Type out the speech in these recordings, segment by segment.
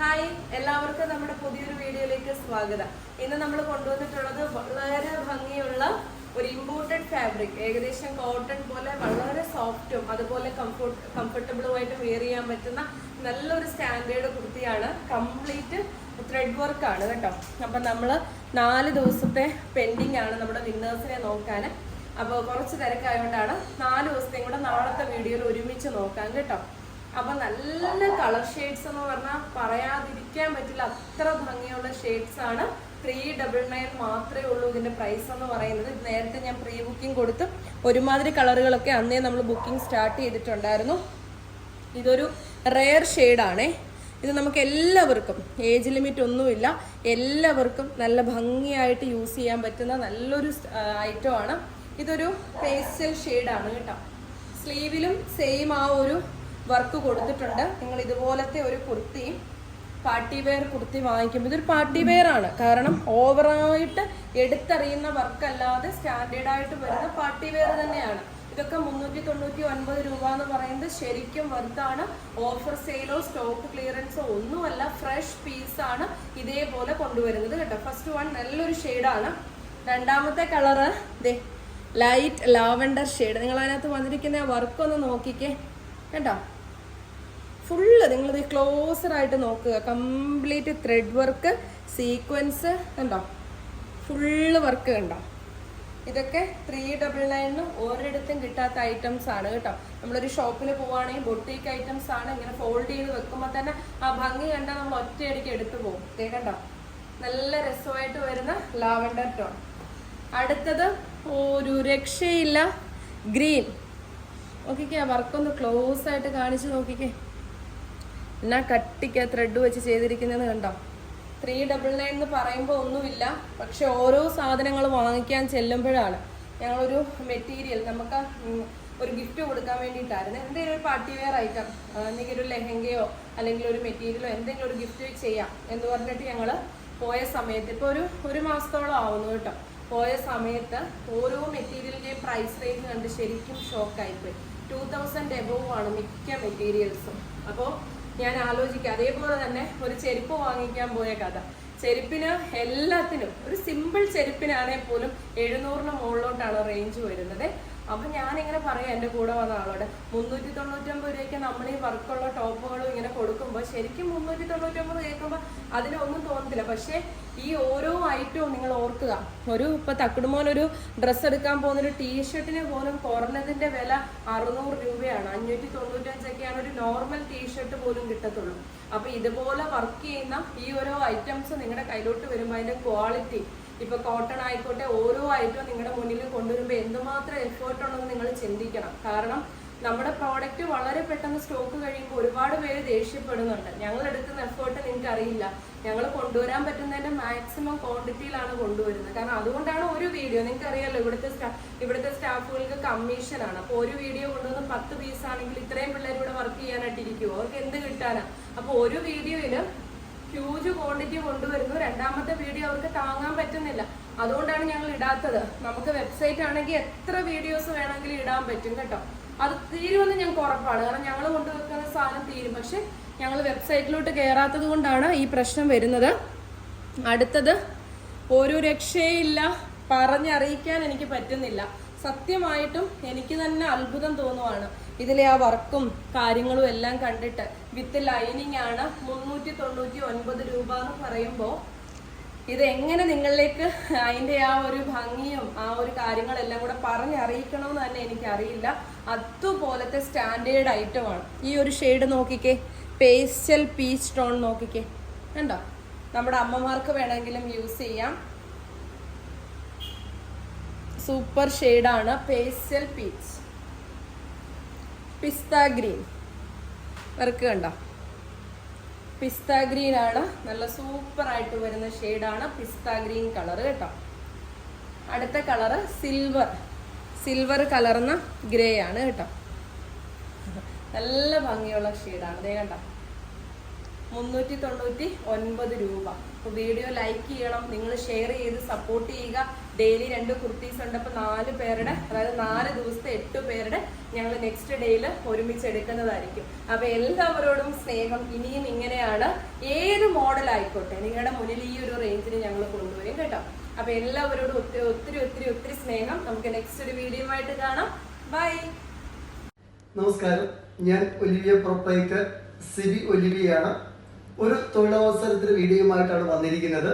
Hi എല്ലാവർക്കും നമ്മുടെ പുതിയൊരു വീഡിയോയിലേക്ക് സ്വാഗതം. ഇന്ന് നമ്മൾ കൊണ്ടുവന്നിട്ടുള്ളത് വളരെ ഭംഗിയുള്ള ഒരു ഇമ്പോർട്ടഡ് ഫാബ്രിക് ഏകദേശം കോട്ടൺ പോലെ വളരെ സോഫ്റ്റും അതുപോലെ കംഫോർട്ട് കംഫർട്ടബിളും ആയിട്ട് വെയർ ചെയ്യാൻ പറ്റുന്ന നല്ലൊരു സ്റ്റാൻഡേർഡ് കുർത്തിയാണ്. കംപ്ലീറ്റ് ത്രെഡ് വർക്ക് ആണ് കേട്ടോ. അപ്പം നമ്മൾ നാല് ദിവസത്തെ പെൻഡിങ് ആണ് നമ്മുടെ വിന്നേഴ്സിനെ നോക്കാൻ അപ്പോൾ കുറച്ച് തിരക്കായതുകൊണ്ടാണ് നാല് ദിവസത്തെയും കൂടെ നാളത്തെ വീഡിയോയിൽ ഒരുമിച്ച് നോക്കാം കേട്ടോ. അപ്പൊ നല്ല കളർ ഷെയ്ഡ്സ് എന്ന് പറഞ്ഞാൽ പറയാതിരിക്കാൻ പറ്റില്ല. അത്ര ഭംഗിയുള്ള ഷെയ്ഡ്സ് ആണ്. ത്രീ ഡബിൾ നയൻ മാത്രമേ ഉള്ളൂ ഇതിന്റെ പ്രൈസ് എന്ന് പറയുന്നത്. നേരത്തെ ഞാൻ പ്രീ ബുക്കിംഗ് കൊടുത്ത് ഒരുമാതിരി കളറുകളൊക്കെ അന്നേ നമ്മൾ ബുക്കിംഗ് സ്റ്റാർട്ട് ചെയ്തിട്ടുണ്ടായിരുന്നു. ഇതൊരു റെയർ ഷെയ്ഡാണേ ഇത് നമുക്ക് എല്ലാവർക്കും ഏജ് ലിമിറ്റ് ഒന്നുമില്ല. എല്ലാവർക്കും നല്ല ഭംഗിയായിട്ട് യൂസ് ചെയ്യാൻ പറ്റുന്ന നല്ലൊരു ഐറ്റം ആണ്. ഇതൊരു പേസ്റ്റൽ ഷെയ്ഡാണ് കേട്ടോ. സ്ലീവിലും സെയിം ആ ഒരു വർക്ക് കൊടുത്തിട്ടുണ്ട്. നിങ്ങൾ ഇതുപോലത്തെ ഒരു കുർത്തിയും പാർട്ടി വെയർ കുർത്തി വാങ്ങിക്കുമ്പോൾ ഇതൊരു പാർട്ടി വെയർ ആണ്. കാരണം ഓവറായിട്ട് എടുത്തറിയുന്ന വർക്ക് അല്ലാതെ സ്റ്റാൻഡേർഡ് ആയിട്ട് വരുന്ന പാർട്ടി വെയർ തന്നെയാണ്. ഇതൊക്കെ മുന്നൂറ്റി തൊണ്ണൂറ്റി ഒൻപത് രൂപ എന്ന് പറയുന്നത് ശരിക്കും വർത്താണ് ഓഫർ സെയിലോ സ്റ്റോക്ക് ക്ലിയറൻസോ ഒന്നുമല്ല ഫ്രഷ് പീസാണ് ഇതേപോലെ കൊണ്ടുവരുന്നത് കേട്ടോ. ഫസ്റ്റ് വൺ നല്ലൊരു ഷെയ്ഡാണ് രണ്ടാമത്തെ കളറ് ദേ ലൈറ്റ് ലാവൻഡർ ഷെയ്ഡ് നിങ്ങൾ അതിനകത്ത് വന്നിരിക്കുന്ന വർക്ക് ഒന്ന് നോക്കിക്കേ. കേട്ടോ? ഫുള്ള് നിങ്ങളിത് ക്ലോസർ ആയിട്ട് നോക്കുക. കംപ്ലീറ്റ് ത്രെഡ് വർക്ക് സീക്വൻസ് ഉണ്ടോ ഫുള്ള് വർക്ക് ഉണ്ടോ ഇതൊക്കെ ത്രീ ഡബിൾ നയനും ഒരിടത്തും കിട്ടാത്ത ഐറ്റംസ് ആണ് കേട്ടോ. നമ്മളൊരു ഷോപ്പിൽ പോവുകയാണെങ്കിൽ ബൊട്ടീക്ക് ഐറ്റംസ് ആണ് ഇങ്ങനെ ഫോൾഡ് ചെയ്ത് വെക്കുമ്പോൾ തന്നെ ആ ഭംഗി കണ്ടാൽ നമ്മൾ ഒറ്റയടിക്ക് എടുത്തു പോകും. കേൾക്കണ്ടോ കണ്ടോ? നല്ല രസമായിട്ട് വരുന്ന ലാവണ്ടർ ടോൺ അടുത്തത് ഒരു രക്ഷയില്ല ഗ്രീൻ നോക്കിക്കേ വർക്കൊന്ന് ക്ലോസ് ആയിട്ട് കാണിച്ച് നോക്കിക്കേ. എന്നാ കട്ടിക്ക് ത്രെഡ് വെച്ച് ചെയ്തിരിക്കുന്നത് കണ്ടോ? ത്രീ ഡബിൾ നയൻ എന്ന് പറയുമ്പോൾ ഒന്നുമില്ല. പക്ഷെ ഓരോ സാധനങ്ങൾ വാങ്ങിക്കാൻ ചെല്ലുമ്പോഴാണ് ഞങ്ങളൊരു മെറ്റീരിയൽ നമുക്ക് ഒരു ഗിഫ്റ്റ് കൊടുക്കാൻ വേണ്ടിയിട്ടായിരുന്നു. എന്തെങ്കിലും ഒരു പാർട്ടി വെയർ ഐറ്റം എന്തെങ്കിലും ഒരു ലെഹങ്കയോ അല്ലെങ്കിൽ ഒരു മെറ്റീരിയലോ എന്തെങ്കിലും ഒരു ഗിഫ്റ്റ് ചെയ്യാം എന്ന് പറഞ്ഞിട്ട് ഞങ്ങൾ പോയ സമയത്ത് ഇപ്പോൾ ഒരു ഒരു മാസത്തോളം ആവുന്നു കേട്ടോ. പോയ സമയത്ത് ഓരോ മെറ്റീരിയലിന്റെയും പ്രൈസ് റേഞ്ച് കണ്ട് ശരിക്കും ഷോക്കായിപ്പോയി ടു തൗസൻഡ് എബോവ് ആണ് മിക്ക മെറ്റീരിയൽസും അപ്പോൾ ഞാൻ ആലോചിക്കുക അതേപോലെ തന്നെ ഒരു ചെരുപ്പ് വാങ്ങിക്കാൻ പോയ കഥ. ചെരുപ്പിന് എല്ലാത്തിനും ഒരു സിമ്പിൾ ചെരുപ്പിനാണെങ്കിൽ പോലും എഴുന്നൂറിന് മുകളിലോട്ടാണ് റേഞ്ച് വരുന്നത്. അപ്പൊ ഞാനിങ്ങനെ പറയാം എന്റെ കൂടെ വന്ന ആളോട് മുന്നൂറ്റി തൊണ്ണൂറ്റൊമ്പത് രൂപയ്ക്ക് നമ്മൾ ഈ വർക്കുള്ള ടോപ്പുകളും ഇങ്ങനെ കൊടുക്കുമ്പോൾ ശരിക്കും മുന്നൂറ്റി തൊണ്ണൂറ്റൊമ്പത് കേൾക്കുമ്പോൾ അതിനൊന്നും തോന്നത്തില്ല. പക്ഷേ ഈ ഓരോ ഐറ്റവും നിങ്ങൾ ഓർക്കുക. ഒരു ഇപ്പൊ തക്കുടുമോൻ ഒരു ഡ്രസ്സ് എടുക്കാൻ പോകുന്ന ഒരു ടീഷർട്ടിന് പോലും കുറഞ്ഞതിന്റെ വില അറുന്നൂറ് രൂപയാണ്. അഞ്ഞൂറ്റി തൊണ്ണൂറ്റഞ്ചൊക്കെയാണ് ഒരു നോർമൽ ടീഷർട്ട് പോലും കിട്ടത്തുള്ളൂ. അപ്പൊ ഇതുപോലെ വർക്ക് ചെയ്യുന്ന ഈ ഓരോ ഐറ്റംസ് നിങ്ങളുടെ കയ്യിലോട്ട് വരുമ്പോൾ അതിന്റെ ക്വാളിറ്റി ഇപ്പൊ കോട്ടൺ ആയിക്കോട്ടെ ഓരോ ഐറ്റവും നിങ്ങളുടെ മുന്നിൽ കൊണ്ടുവരുമ്പോൾ എന്തുമാത്രം എഫേർട്ട് ഉണ്ടെന്ന് നിങ്ങൾ ചിന്തിക്കണം. കാരണം നമ്മുടെ പ്രോഡക്റ്റ് വളരെ പെട്ടെന്ന് സ്റ്റോക്ക് കഴിയുമ്പോൾ ഒരുപാട് പേര് ദേഷ്യപ്പെടുന്നുണ്ട്. ഞങ്ങൾ എടുക്കുന്ന എഫേർട്ട് നിങ്ങൾക്ക് അറിയില്ല ഞങ്ങൾ കൊണ്ടുവരാൻ പറ്റുന്നതിന്റെ മാക്സിമം ക്വാണ്ടിറ്റിയിലാണ് കൊണ്ടുവരുന്നത്. കാരണം അതുകൊണ്ടാണ് ഒരു വീഡിയോ നിങ്ങൾക്ക് അറിയാലോ ഇവിടുത്തെ ഇവിടുത്തെ സ്റ്റാഫുകൾക്ക് കമ്മീഷനാണ് അപ്പോൾ ഒരു വീഡിയോ കൊണ്ടുവന്ന് പത്ത് പീസ് ആണെങ്കിൽ ഇത്രയും പിള്ളേർ ഇവിടെ വർക്ക് ചെയ്യാനായിട്ട് ഇരിക്കുമോ അവർക്ക് എന്ത് കിട്ടാനാ? അപ്പോൾ ഒരു വീഡിയോയിൽ ഹ്യൂജ് ക്വാണ്ടിറ്റി കൊണ്ടുവരുന്നു. രണ്ടാമത്തെ വീഡിയോ അവർക്ക് താങ്ങാൻ പറ്റുന്നില്ല. അതുകൊണ്ടാണ് ഞങ്ങൾ ഇടാത്തത്. നമുക്ക് വെബ്സൈറ്റ് ആണെങ്കിൽ എത്ര വീഡിയോസ് വേണമെങ്കിലും ഇടാൻ പറ്റും കേട്ടോ. അത് തീരുമെന്ന് ഞങ്ങൾക്ക് ഉറപ്പാണ്. കാരണം ഞങ്ങൾ കൊണ്ടുവെക്കുന്ന സാധനം തീരും. പക്ഷെ ഞങ്ങൾ വെബ്സൈറ്റിലോട്ട് കയറാത്തത് കൊണ്ടാണ് ഈ പ്രശ്നം വരുന്നത്. അടുത്തത് ഒരു രക്ഷയില്ല പറഞ്ഞറിയിക്കാൻ എനിക്ക് പറ്റുന്നില്ല. സത്യമായിട്ടും എനിക്ക് തന്നെ അത്ഭുതം തോന്നുവാണ്. ഇതിലെ ആ വർക്കും കാര്യങ്ങളും എല്ലാം കണ്ടിട്ട് വിത്ത് ലൈനിങ് ആണ് മുന്നൂറ്റി തൊണ്ണൂറ്റി ഒൻപത് രൂപ എന്ന് പറയുമ്പോൾ ഇത് എങ്ങനെ നിങ്ങളിലേക്ക് അതിന്റെ ആ ഒരു ഭംഗിയും ആ ഒരു കാര്യങ്ങളെല്ലാം കൂടെ പറഞ്ഞറിയിക്കണമെന്ന് തന്നെ എനിക്കറിയില്ല. അതുപോലത്തെ സ്റ്റാൻഡേർഡ് ഐറ്റമാണ് ഈ ഒരു ഷെയ്ഡ് നോക്കിക്കേ. പേസ്റ്റൽ പീച്ച് ടോൺ നോക്കിക്കേ. കണ്ടോ? നമ്മുടെ അമ്മമാർക്ക് വേണമെങ്കിലും യൂസ് ചെയ്യാം. സൂപ്പർ ഷെയ്ഡാണ് pastel peach. Pista green. Work കണ്ടോ? പിസ്ത ഗ്രീൻ ആണ്. നല്ല സൂപ്പർ ആയിട്ട് വരുന്ന ഷെയ്ഡാണ് പിസ്ത ഗ്രീൻ കളർ കേട്ടോ. അടുത്ത കളറ് സിൽവർ സിൽവർ കലർന്ന ഗ്രേ ആണ് കേട്ടോ. നല്ല ഭംഗിയുള്ള ഷെയ്ഡാണ് ദേ കണ്ടോ? മുന്നൂറ്റി തൊണ്ണൂറ്റി ഒൻപത് രൂപ. അപ്പോൾ വീഡിയോ ലൈക്ക് ചെയ്യണം നിങ്ങൾ ഷെയർ ചെയ്ത് സപ്പോർട്ട് ചെയ്യുക. ഡെയിലി രണ്ട് കുർത്തീസ് ഉണ്ട് അപ്പോൾ നാല് പേരുടെ അതായത് നാല് ദിവസത്തെ എട്ട് പേരുടെ ഞങ്ങൾ നെക്സ്റ്റ് ഡേയിൽ ഒരുമിച്ച് എടുക്കുന്നതായിരിക്കും. അപ്പോൾ എല്ലാവരോടും സ്നേഹം ഇനിയും ഇങ്ങനെയാണ്. ഏത് മോഡൽ ആയിക്കോട്ടെ നിങ്ങളുടെ മുന്നിൽ ഈ ഒരു റേഞ്ചിന് ഞങ്ങൾ കൊണ്ടുവരും കേട്ടോ. അപ്പോൾ എല്ലാവരോടും ഒത്തിരി ഒത്തിരി ഒത്തിരി ഒത്തിരി സ്നേഹം. നമുക്ക് നെക്സ്റ്റ് ഒരു വീഡിയോ ആയിട്ട് കാണാം. ബൈ നമസ്കാരം. ഞാൻ ഒലിവിയ പ്രൊപ്പറേറ്റർ സിബി ഒലിവിയാണ്. ഒരു തൊഴിലവസരത്തിന് വീഡിയോയുമായിട്ടാണ് വന്നിരിക്കുന്നത്.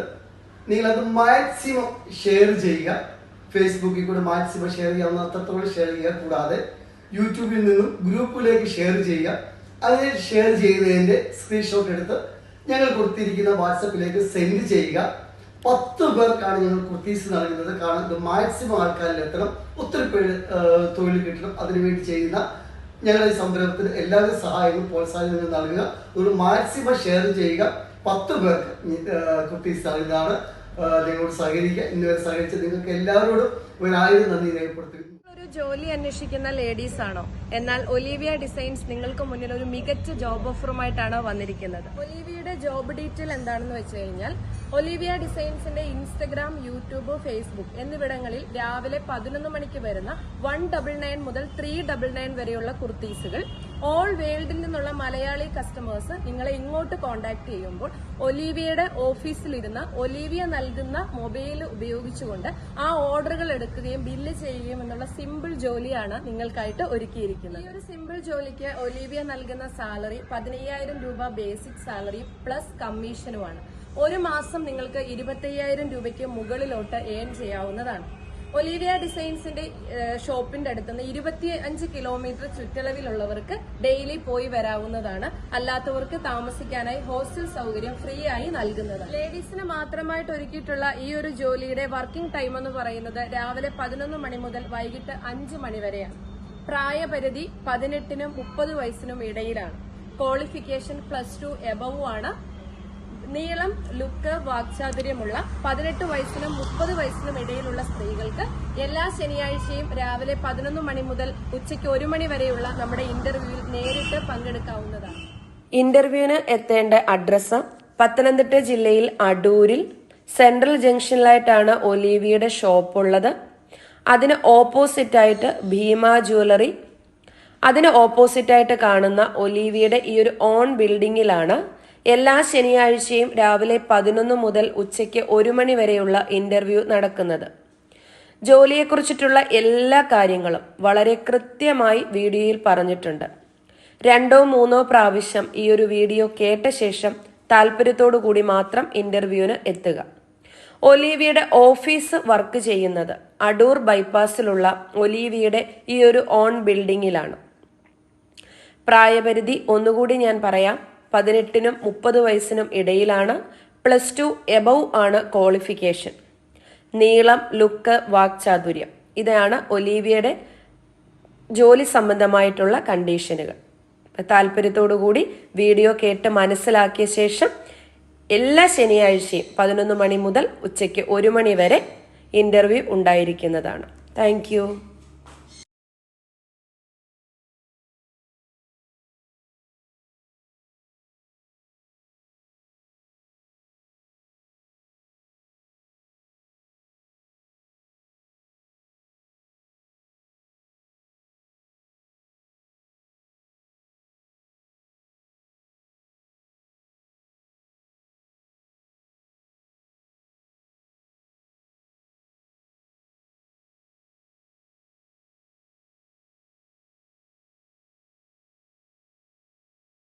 നിങ്ങൾ അത് മാക്സിമം ഷെയർ ചെയ്യുക. ഫേസ്ബുക്കിൽ കൂടെ മാക്സിമം ഷെയർ ചെയ്യാവുന്ന അത്രത്തോളം ഷെയർ ചെയ്യുക. കൂടാതെ യൂട്യൂബിൽ നിന്നും ഗ്രൂപ്പിലേക്ക് ഷെയർ ചെയ്യുക. അതിനെ ഷെയർ ചെയ്യുന്നതിന്റെ സ്ക്രീൻഷോട്ട് എടുത്ത് ഞങ്ങൾ കൊടുത്തിരിക്കുന്ന വാട്സപ്പിലേക്ക് സെൻഡ് ചെയ്യുക. പത്ത് പേർക്കാണ് ഞങ്ങൾ കുർത്തീസ് നൽകുന്നത്. കാരണം ഇത് മാക്സിമം ആൾക്കാരിൽ എത്തണം ഒത്തിരി പേര് തൊഴിൽ കിട്ടണം. അതിനുവേണ്ടി ചെയ്യുന്ന ഞങ്ങളുടെ ഈ സംരംഭത്തിന് എല്ലാവിധ സഹായങ്ങളും പ്രോത്സാഹനങ്ങളും നൽകുക. ഒരു മാക്സിമം ഷെയർ ചെയ്യുക. പത്ത് പേർക്ക് കുട്ടീസ് ആ, നിങ്ങളോട് സഹകരിക്കുക. ഇന്നുവരെ സഹകരിച്ച നിങ്ങൾക്ക് എല്ലാവരോടും ഒരായിരം നന്ദി രേഖപ്പെടുത്തുക ജോലി അന്വേഷിക്കുന്ന ലേഡീസ് ആണോ? എന്നാൽ ഒലീവിയ ഡിസൈൻസ് നിങ്ങൾക്ക് മുന്നിൽ ഒരു മികച്ച ജോബ് ഓഫറുമായിട്ടാണ് വന്നിരിക്കുന്നത്. ഒലീവിയയുടെ ജോബ് ഡീറ്റെയിൽ എന്താണെന്ന് വെച്ച് കഴിഞ്ഞാൽ ഒലീവിയ ഡിസൈൻസിന്റെ ഇൻസ്റ്റഗ്രാം യൂട്യൂബ് ഫേസ്ബുക്ക് എന്നിവിടങ്ങളിൽ രാവിലെ പതിനൊന്ന് മണിക്ക് വരുന്ന വൺ ഡബിൾ നയൻ മുതൽ ത്രീ ഡബിൾ നയൻ വരെയുള്ള കുർത്തീസുകൾ ഓൾ വേൾഡിൽ നിന്നുള്ള മലയാളി കസ്റ്റമേഴ്സ് നിങ്ങളെ ഇങ്ങോട്ട് കോൺടാക്ട് ചെയ്യുമ്പോൾ ഒലീവിയയുടെ ഓഫീസിലിരുന്ന് ഒലീവിയ നൽകുന്ന മൊബൈൽ ഉപയോഗിച്ചുകൊണ്ട് ആ ഓർഡറുകൾ എടുക്കുകയും ബില്ല് ചെയ്യുകയും എന്നുള്ള സിമ്പിൾ ജോലിയാണ് നിങ്ങൾക്കായിട്ട് ഒരുക്കിയിരിക്കുന്നത്. ഈ ഒരു സിമ്പിൾ ജോലിക്ക് ഒലീവിയ നൽകുന്ന സാലറി പതിനയ്യായിരം രൂപ ബേസിക് സാലറി പ്ലസ് കമ്മീഷനുമാണ് ഒരു മാസം നിങ്ങൾക്ക് ഇരുപത്തയ്യായിരം രൂപയ്ക്ക് മുകളിലോട്ട് ഏൺ ചെയ്യാവുന്നതാണ്. ഒലീവിയ ഡിസൈൻസിന്റെ ഷോപ്പിന്റെ അടുത്തുനിന്ന് ഇരുപത്തി അഞ്ച് കിലോമീറ്റർ ചുറ്റളവിലുള്ളവർക്ക് ഡെയിലി പോയി വരാവുന്നതാണ്. അല്ലാത്തവർക്ക് താമസിക്കാനായി ഹോസ്റ്റൽ സൗകര്യം ഫ്രീ ആയി നൽകുന്നതാണ് ലേഡീസിന് മാത്രമായിട്ട് ഒരുക്കിയിട്ടുള്ള ഈ ഒരു ജോലിയുടെ വർക്കിംഗ് ടൈം എന്ന് പറയുന്നത് രാവിലെ പതിനൊന്ന് മണി മുതൽ വൈകിട്ട് അഞ്ച് മണി വരെയാണ്. പ്രായപരിധി പതിനെട്ടിനും മുപ്പത് വയസ്സിനും ഇടയിലാണ്. ക്വാളിഫിക്കേഷൻ പ്ലസ് ടു എബവുമാണ് ആണ് നീളം ലുക്ക് വാക്ചാതുര്യമുള്ള പതിനെട്ട് വയസ്സിനും മുപ്പത് വയസ്സിനും ഇടയിലുള്ള സ്ത്രീകൾക്ക് എല്ലാ ശനിയാഴ്ചയും രാവിലെ പതിനൊന്ന് മണി മുതൽ ഉച്ചയ്ക്ക് ഒരു മണി വരെയുള്ള നമ്മുടെ ഇന്റർവ്യൂവിൽ നേരിട്ട് പങ്കെടുക്കാവുന്നതാണ്. ഇന്റർവ്യൂവിന് എത്തേണ്ട അഡ്രസ്സ് പത്തനംതിട്ട ജില്ലയിൽ അടൂരിൽ സെൻട്രൽ ജംഗ്ഷനിലായിട്ടാണ് ഒലീവിയുടെ ഷോപ്പ് ഉള്ളത് അതിന് ഓപ്പോസിറ്റ് ആയിട്ട് ഭീമ ജ്വല്ലറി. അതിന് ഓപ്പോസിറ്റായിട്ട് കാണുന്ന ഒലീവിയുടെ ഈ ഒരു ഓൺ ബിൽഡിങ്ങിലാണ് എല്ലാ ശനിയാഴ്ചയും രാവിലെ പതിനൊന്ന് മുതൽ ഉച്ചയ്ക്ക് ഒരു മണി വരെയുള്ള ഇന്റർവ്യൂ നടക്കുന്നത്. ജോലിയെക്കുറിച്ചിട്ടുള്ള എല്ലാ കാര്യങ്ങളും വളരെ കൃത്യമായി വീഡിയോയിൽ പറഞ്ഞിട്ടുണ്ട്. രണ്ടോ മൂന്നോ പ്രാവശ്യം ഈ ഒരു വീഡിയോ കേട്ട ശേഷം താല്പര്യത്തോടു കൂടി മാത്രം ഇന്റർവ്യൂവിന് എത്തുക. ഒലീവിയുടെ ഓഫീസ് വർക്ക് ചെയ്യുന്നത് അടൂർ ബൈപ്പാസിലുള്ള ഒലീവിയുടെ ഈ ഒരു ഓൺ ബിൽഡിങ്ങിലാണ്. പ്രായപരിധി ഒന്നുകൂടി ഞാൻ പറയാം. പതിനെട്ടിനും മുപ്പത് വയസ്സിനും ഇടയിലാണ് പ്ലസ് ടു എബവ് ആണ് ക്വാളിഫിക്കേഷൻ. നീളം ലുക്ക് വാക്ചാതുര്യം ഇതാണ് ഒലീവിയയുടെ ജോലി സംബന്ധമായിട്ടുള്ള കണ്ടീഷനുകൾ. താല്പര്യത്തോടു കൂടി വീഡിയോ കേട്ട് മനസ്സിലാക്കിയ ശേഷം എല്ലാ ശനിയാഴ്ചയും പതിനൊന്ന് മണി മുതൽ ഉച്ചയ്ക്ക് ഒരു മണി വരെ ഇന്റർവ്യൂ ഉണ്ടായിരിക്കുന്നതാണ്. താങ്ക്